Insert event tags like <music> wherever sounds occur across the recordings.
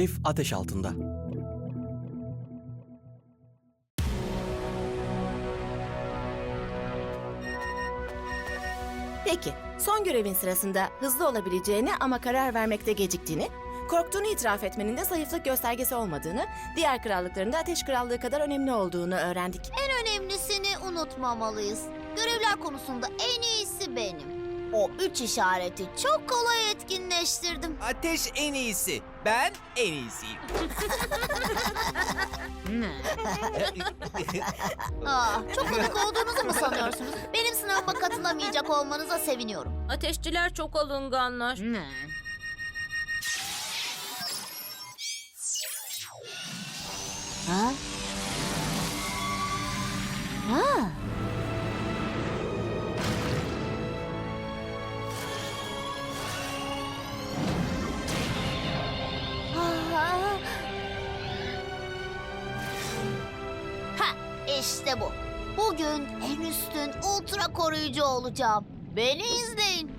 Rif ateş altında. Peki, son görevin sırasında hızlı olabileceğini ama karar vermekte geciktiğini, korktuğunu itiraf etmenin de zayıflık göstergesi olmadığını, diğer krallıklarında Ateş Krallığı kadar önemli olduğunu öğrendik. En önemlisini unutmamalıyız. Görevler konusunda en iyisi benim. O üç işareti çok kolay etkinleştirdim. Ateş en iyisi. Ben en iyisiyim. <laughs> Aa, çok komik olduğunuzu mu sanıyorsunuz? Benim sınavıma katılamayacak olmanıza seviniyorum. Ateşçiler çok alınganlar. Ha? Ha? İşte bu. Bugün en üstün ultra koruyucu olacağım. Beni izleyin.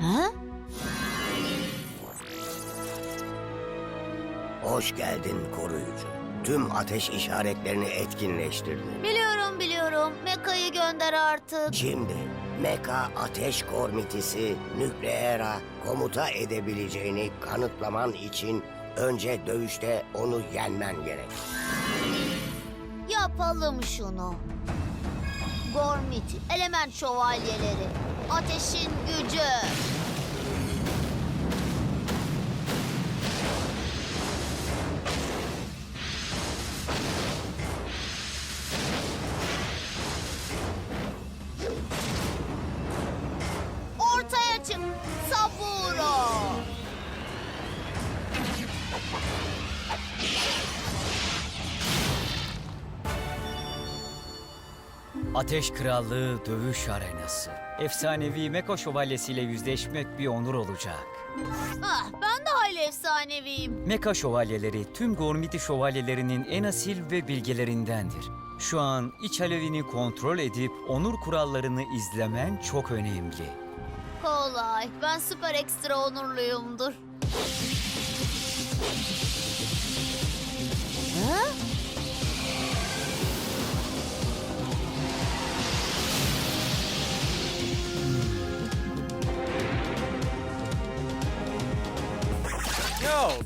Ha? Hoş geldin koruyucu. Tüm ateş işaretlerini etkinleştirdin. Biliyorum biliyorum. Meka'yı gönder artık. Şimdi Meka Ateş Kormitisi Nükleera komuta edebileceğini kanıtlaman için önce dövüşte onu yenmen gerek. Yapalım şunu. Gormiti, element şövalyeleri, ateşin gücü. Ateş Krallığı Dövüş Arenası. Efsanevi Meko Şövalyesi'yle yüzleşmek bir onur olacak. Ah, ben de hayli efsaneviyim. Meka Şövalyeleri tüm Gormiti Şövalyelerinin en asil ve bilgelerindendir. Şu an iç alevini kontrol edip onur kurallarını izlemen çok önemli. Kolay. Ben süper ekstra onurluyumdur.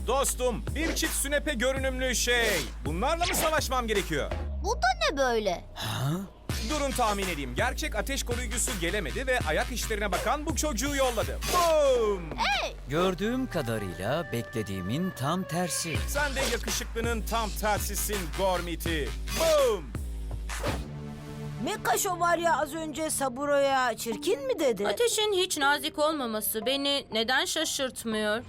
Dostum bir çift sünepe görünümlü şey. Bunlarla mı savaşmam gerekiyor? Bu da ne böyle? Durun tahmin edeyim. Gerçek ateş koruyucusu gelemedi ve ayak işlerine bakan bu çocuğu yolladı. Boom! Gördüğüm kadarıyla beklediğimin tam tersi. Sen de yakışıklının tam tersisin Gormiti. Boom! Meka Şövalye az önce Saburo'ya çirkin mi dedi? Ateşin hiç nazik olmaması beni neden şaşırtmıyor?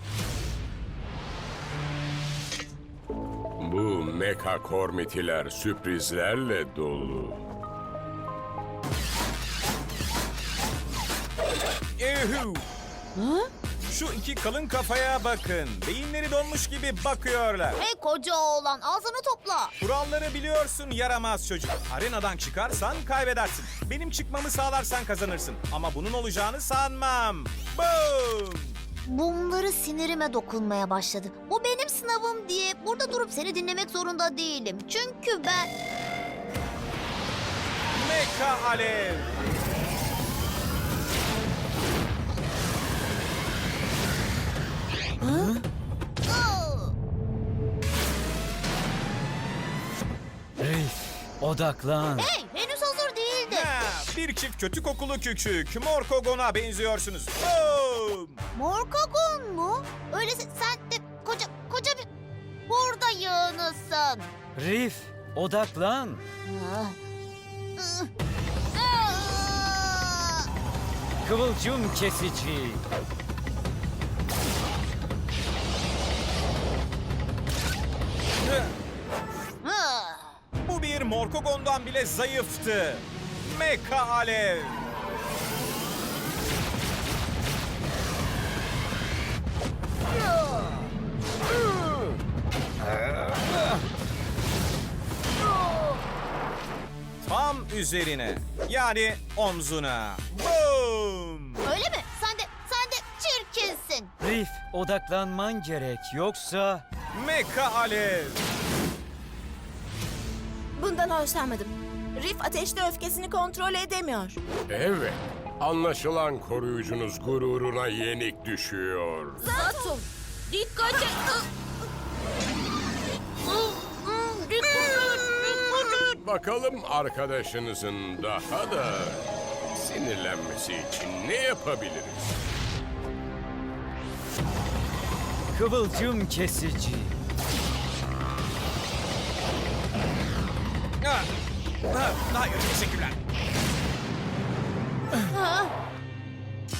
Bu meka kormitiler sürprizlerle dolu. Ehu! Şu iki kalın kafaya bakın. Beyinleri donmuş gibi bakıyorlar. Hey koca oğlan ağzını topla. Kuralları biliyorsun yaramaz çocuk. Arenadan çıkarsan kaybedersin. Benim çıkmamı sağlarsan kazanırsın. Ama bunun olacağını sanmam. Boom! Bunları sinirime dokunmaya başladı. Bu benim sınavım diye burada durup seni dinlemek zorunda değilim. Çünkü ben... Meka Alev! Reif, odaklan. Hey henüz hazır değildi. Ha, bir çift kötü kokulu küçük. Morkogon'a benziyorsunuz. Boom! Morkagon mu? Öyleyse sen yığınısın. Reif, odaklan. Kıvılcım kesici. Bu bir Morkogon'dan bile zayıftı. Meka Alev! Üzerine. Yani omzuna. Boom! Öyle mi? Sen de, sen de çirkinsin. Rif, odaklanman gerek. Yoksa... Meka alev. Bundan hoşlanmadım. Rif ateşte öfkesini kontrol edemiyor. Evet. Anlaşılan koruyucunuz gururuna yenik düşüyor. Zatum. Dikkat et. <laughs> Bakalım arkadaşınızın daha da sinirlenmesi için ne yapabiliriz? Kıvılcım kesici. Ah, ah, Hayır, teşekkürler.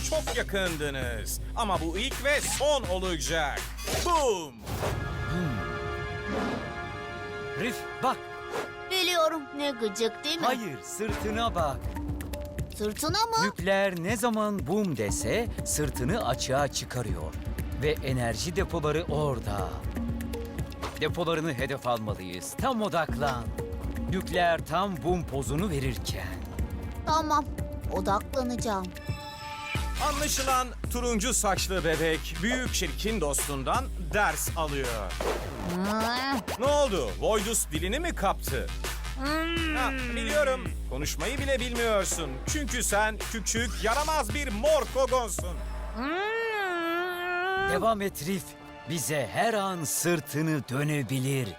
Çok yakındınız. Ama bu ilk ve son olacak. Boom! Rif, bak. Biliyorum ne gıcık değil mi? Hayır, sırtına bak. Sırtına mı? Nükleer ne zaman bum dese sırtını açığa çıkarıyor. Ve enerji depoları orada. Depolarını hedef almalıyız. Tam odaklan. Nükleer tam bum pozunu verirken. Tamam. Odaklanacağım. Anlaşılan turuncu saçlı bebek büyük çirkin dostundan ders alıyor. Ne oldu? Voidus dilini mi kaptı? Ha, biliyorum. Konuşmayı bile bilmiyorsun. Çünkü sen küçük, yaramaz bir morkogonsun. Devam et Rif. Bize her an sırtını dönebilir.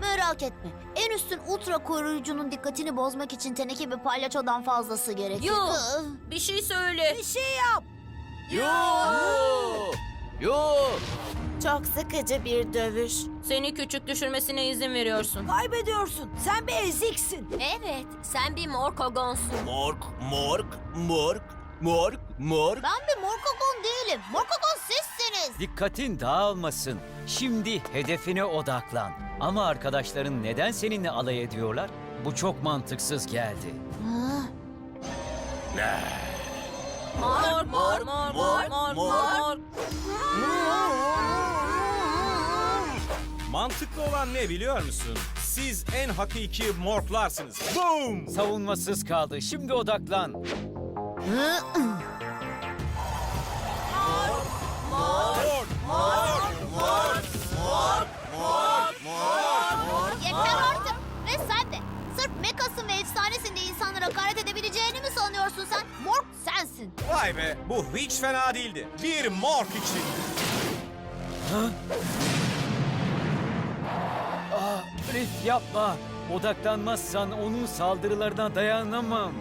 Merak etme. En üstün ultra koruyucunun dikkatini bozmak için teneke bir palyaçodan fazlası gerekiyor. Yok. Iı, Bir şey söyle. Bir şey yap. Çok sıkıcı bir dövüş. Seni küçük düşürmesine izin veriyorsun. Kaybediyorsun. Sen bir eziksin. Evet, sen bir morkogonsun. Mork, mork, mork, mork, mork. Ben bir morkogon değilim. Morkogon sizsiniz. Dikkatin dağılmasın. Şimdi hedefine odaklan. Ama arkadaşların neden seninle alay ediyorlar? Bu çok mantıksız geldi. Mor, mor, mor, mor, mor, mor. Mantıklı olan ne biliyor musun? Siz en hakiki morklarsınız. Boom! Savunmasız kaldı. Şimdi odaklan. Yeter artık. Ve sen de. Sırf Mekas'ın ve efsanesinde insanlara hakaret edebileceğini mi sanıyorsun sen? Mork sensin. Vay be, bu hiç fena değildi. Bir mork için. Ah, Rif yapma. Odaklanmazsan onun saldırılarına dayanamam.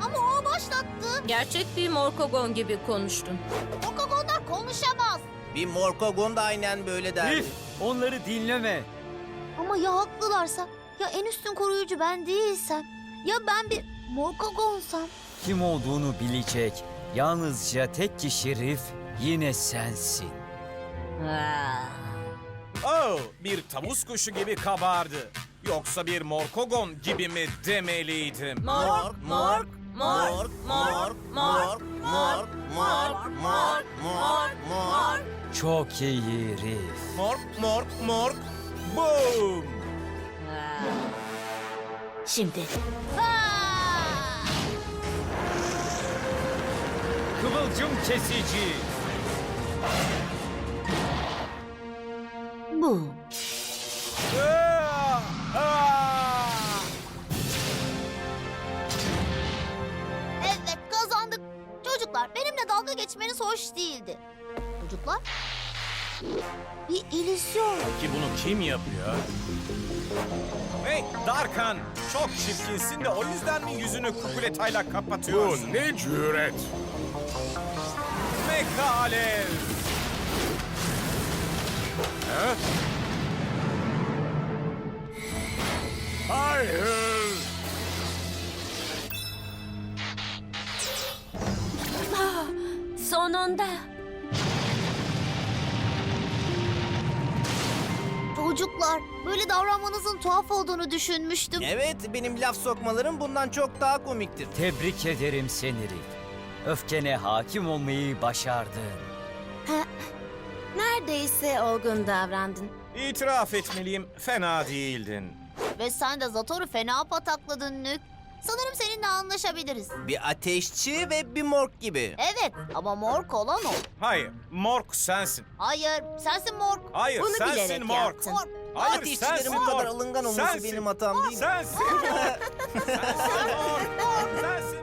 Ama o başlattı. Gerçek bir morkogon gibi konuştun. Morkogonlar konuşamaz. Bir morkogon da aynen böyle der. Rif, onları dinleme. Ama ya haklılarsa? Ya en üstün koruyucu ben değilsem? Ya ben bir morkogonsam? Kim olduğunu bilecek. Yalnızca tek kişi Rif yine sensin. Oh, bir tavus kuşu gibi kabardı. Yoksa bir morkogon gibi mi demeliydim? Mork, mork, mork, mork, mork, mork, mork, mork, mork, mork. Çok iyi Rif. Mork, mork, mork. Boom! Şimdi. Kıvılcım kesici. Bu. Evet kazandık. Çocuklar benimle dalga geçmeniz hoş değildi. Çocuklar. Bir illüzyon. Ki bunu kim yapıyor? Hey Darkan, çok çirkinsin de o yüzden mi yüzünü kukuletayla kapatıyorsun? Bu ne cüret? Meka alev! Ha? Hayır. Sonunda. Çocuklar böyle davranmanızın tuhaf olduğunu düşünmüştüm. Evet, benim laf sokmalarım bundan çok daha komiktir. Tebrik ederim seni Rif. Öfkene hakim olmayı başardın. Neredeyse olgun davrandın. İtiraf etmeliyim, fena değildin. Ve sen de Zator'u fena patakladın Nük. Sanırım seninle anlaşabiliriz. Bir ateşçi ve bir morg gibi. Evet ama morg olan o. Hayır, Morg sensin. Hayır, sensin morg. Hayır, Bunu sensin Morg. yaptın. Hayır, Ateşçilerin sensin bu kadar alıngan olması Sensin. benim hatam değil. Sensin. <laughs> sensin Morg. Sensin Morg.